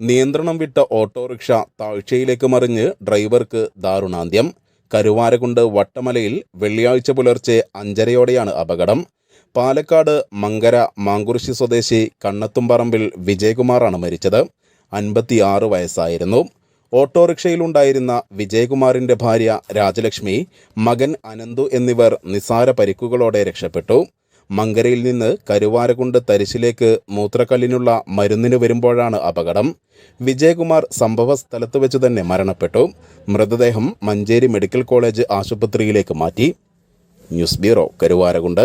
നിയന്ത്രണം വിട്ട ഓട്ടോറിക്ഷ താഴ്ചയിലേക്ക് മറിഞ്ഞ് ഡ്രൈവർക്ക് ദാരുണാന്ത്യം. കരുവാരകുണ്ട് വട്ടമലയിൽ വെള്ളിയാഴ്ച പുലർച്ചെ അഞ്ചരയോടെയാണ് അപകടം. പാലക്കാട് മങ്കര മാങ്കുറിശി സ്വദേശി കണ്ണത്തുംപറമ്പിൽ വിജയകുമാറാണ് മരിച്ചത്. അൻപത്തിയാറ് വയസ്സായിരുന്നു. ഓട്ടോറിക്ഷയിലുണ്ടായിരുന്ന വിജയകുമാറിന്റെ ഭാര്യ രാജലക്ഷ്മി മകൻ അനന്തു എന്നിവർ നിസാര പരിക്കുകളോടെ രക്ഷപ്പെട്ടു. മങ്കരയിൽ നിന്ന് കരുവാരകുണ്ട് തരിശിലേക്ക് മൂത്രക്കല്ലിനുള്ള മരുന്നിന് വരുമ്പോഴാണ് അപകടം. വിജയകുമാർ സംഭവ സ്ഥലത്ത് വെച്ച് തന്നെ മരണപ്പെട്ടു. മൃതദേഹം മഞ്ചേരി മെഡിക്കൽ കോളേജ് ആശുപത്രിയിലേക്ക് മാറ്റി. News bureau Karuvarakundu.